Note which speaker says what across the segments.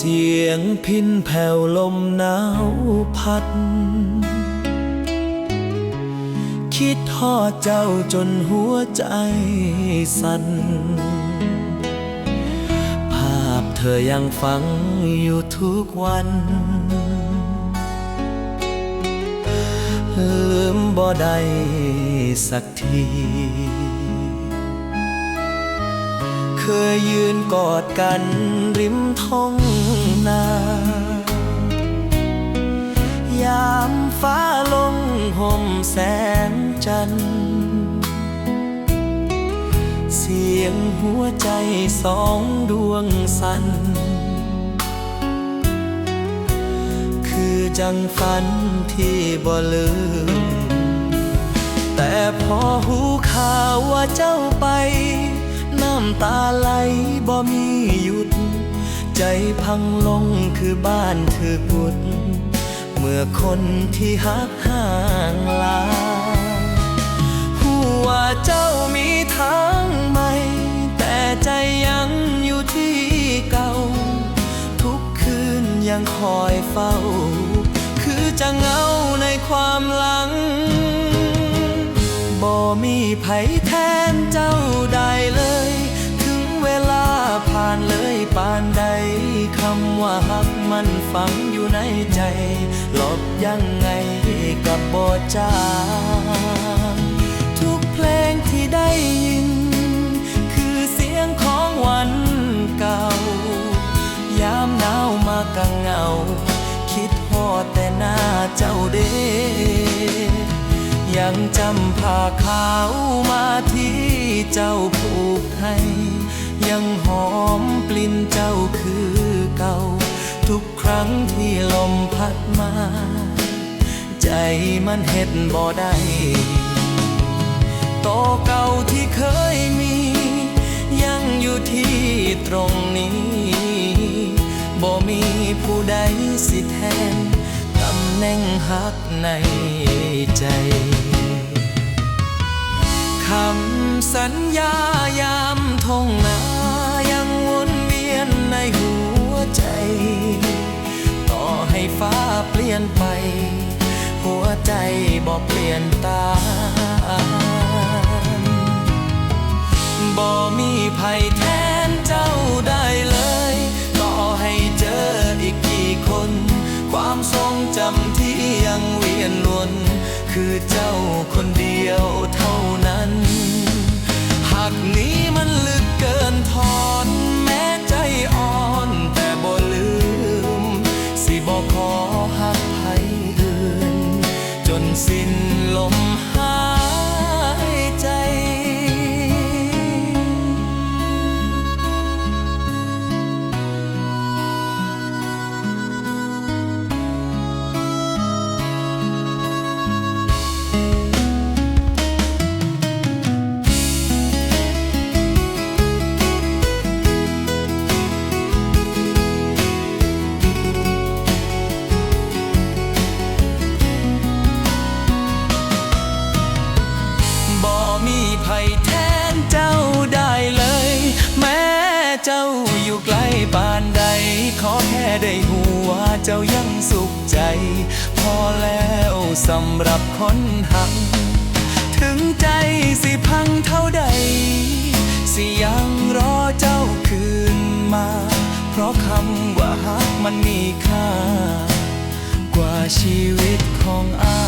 Speaker 1: เสียงพินแผ่วลมหนาวพัด คิดทอดเจ้าจนหัวใจสั่น ภาพเธอยังฝังอยู่ทุกวัน ลืมบ่ได้สักทีเคยยืนกอดกันริมท้อง นา ยามฟ้าลงห่มแสงจันทร์เสียงหัวใจสองดวงสั่นคือจังฝันที่บ่ลืม แต่พอหูข่าวว่าเจ้าไป น้ำตาไหลบ่มี พังลงคือบ้านถือบุดเมื่อคนที่หักห่างลาหูว่าเจ้ามีทางใหม่ แต่ใจยังอยู่ที่เก่า ทุกคืนยังคอยเฝ้า คือจะเงาในความหลังบ่มีไผแทนเจ้าได้เลย มันฝังอยู่ในใจ หลบยังไงกับบ่จางทุกเพลงที่ได้ยิน คือเสียงของวันเก่า ยามหนาวมากังเหงา คิดพอดแต่หน้าเจ้าเด้ยังจำผ้าขาวมาที่เจ้าผูกให้ ยังหอมกลิ่น รั้งที่ลมพัดมา ใจมันเฮ็ดบ่ได้โตเก่าที่เคยมี ยังอยู่ที่ตรงนี้บ่มีผู้ใดสิแทนตำแหน่งหักในใจคำสัญญายามทงนายังวนเวียนในหัวใจ ให้ฟ้าเปลี่ยนไป หัวใจบอกเปลี่ยนตามบ่มีภัยแทนเจ้าได้เลย ต่อให้เจออีกกี่คน ความทรงจำที่ยังเวียนวน คือเจ้าคนเดียวเท่านั้น หากนี้มันลึกเกินทอน สิ้นลม อแค่ได้หัวเจ้ายังสุขใจ พอแล้วสำหรับคนหัก ถึงใจสิพังเท่าใด สิยังรอเจ้าคืนมา เพราะคำว่าหักมันมีค่า กว่าชีวิตของอา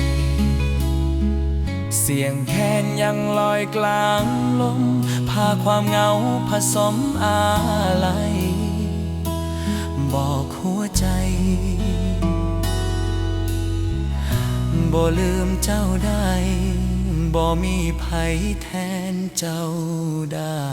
Speaker 1: ยเสียงแคนยังลอยกลางลม พาความเหงาผสมอาลัย บอกหัวใจบ่ลืมเจ้าได้บ่มีภัยแทนเจ้าได้